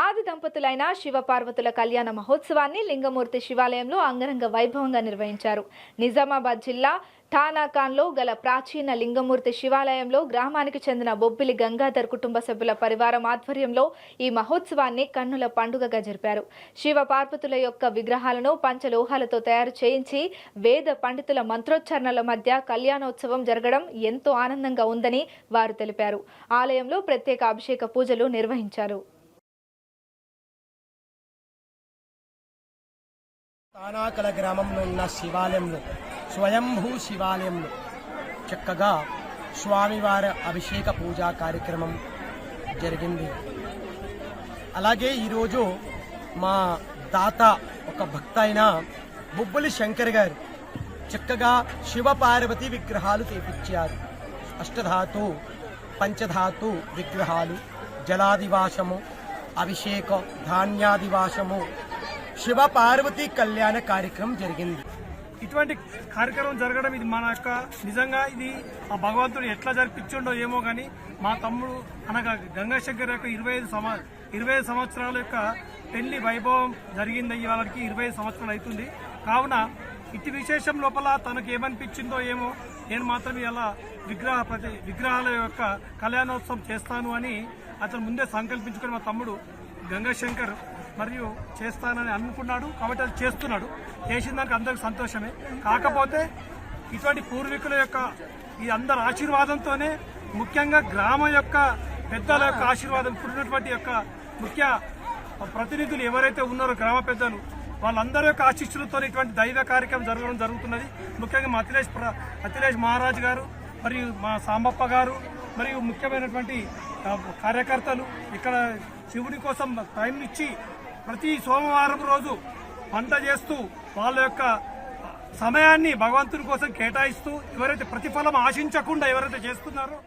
ఆది దంపతులైన శివపార్వతుల కళ్యాణ మహోత్సవాన్ని లింగమూర్తి శివాలయంలో అంగరంగ వైభవంగా నిర్వహించారు. నిజామాబాద్ జిల్లా ఠానాకాన్లో గల ప్రాచీన లింగమూర్తి శివాలయంలో గ్రామానికి చెందిన బొబ్బిలి గంగాధర్ కుటుంబ సభ్యుల పరివారం ఆధ్వర్యంలో ఈ మహోత్సవాన్ని కన్నుల పండుగగా జరిపారు. శివ పార్వతుల యొక్క విగ్రహాలను పంచలోహాలతో తయారు చేయించి వేద పండితుల మంత్రోచ్చారణల మధ్య కళ్యాణోత్సవం జరగడం ఎంతో ఆనందంగా ఉందని వారు తెలిపారు. ఆలయంలో ప్రత్యేక అభిషేక పూజలు నిర్వహించారు. తానాకల గ్రామంలో ఉన్న శివాలయంలో స్వయంభూ శివాలయంలో చక్కగా స్వామివారి అభిషేక పూజా కార్యక్రమం జరిగింది. అలాగే ఈరోజు మా దాత ఒక భక్త అయిన బుబ్బులి శంకర్ గారు చక్కగా శివ పార్వతి విగ్రహాలు చేపించారు. అష్టధాతు పంచధాతు విగ్రహాలు జలాదివాసము అభిషేక ధాన్యాదివాసము శివ పార్వతి కళ్యాణ కార్యక్రమం జరిగింది. ఇటువంటి కార్యక్రమం జరగడం ఇది మన యొక్క నిజంగా ఇది ఆ భగవంతుడు ఎట్లా జరిపించుండో ఏమో కానీ మా తమ్ముడు అనగా గంగాశంకర్ యొక్క ఇరవై ఐదు సంవ ఇరవై ఐదు సంవత్సరాల యొక్క పెళ్ళి వైభవం జరిగింది వాళ్ళకి ఇరవై ఐదు సంవత్సరాలు అవుతుంది. కావున ఇటు విశేషం లోపల తనకు ఏమనిపించిందో ఏమో నేను మాత్రం ఇలా విగ్రహ ప్రతి విగ్రహాల యొక్క కళ్యాణోత్సవం చేస్తాను అని అతను ముందే సంకల్పించుకుని మా తమ్ముడు గంగాశంకర్ మరియు చేస్తానని అనుకున్నాడు. కాబట్టి అది చేస్తున్నాడు. చేసిన దానికి అందరికి సంతోషమే. కాకపోతే ఇటువంటి పూర్వీకుల యొక్క ఈ అందరి ఆశీర్వాదంతోనే ముఖ్యంగా గ్రామం యొక్క పెద్దల యొక్క ఆశీర్వాదం ఇప్పుడున్నటువంటి యొక్క ముఖ్య ప్రతినిధులు ఎవరైతే ఉన్నారో గ్రామ పెద్దలు వాళ్ళందరి యొక్క ఆశీస్సులతో ఇటువంటి దైవ కార్యక్రమం జరగడం జరుగుతున్నది. ముఖ్యంగా మా అఖిలేష్ అఖిలేష్ మహారాజ్ గారు మరియు మా సాంబప్ప గారు మరియు ముఖ్యమైనటువంటి కార్యకర్తలు ఇక్కడ శివుడి కోసం టైం ఇచ్చి ప్రతి సోమవారం రోజు వంట చేస్తూ వాళ్ళ యొక్క సమయాన్ని భగవంతుని కోసం కేటాయిస్తూ ఎవరైతే ప్రతిఫలం ఆశించకుండా ఎవరైతే చేస్తున్నారో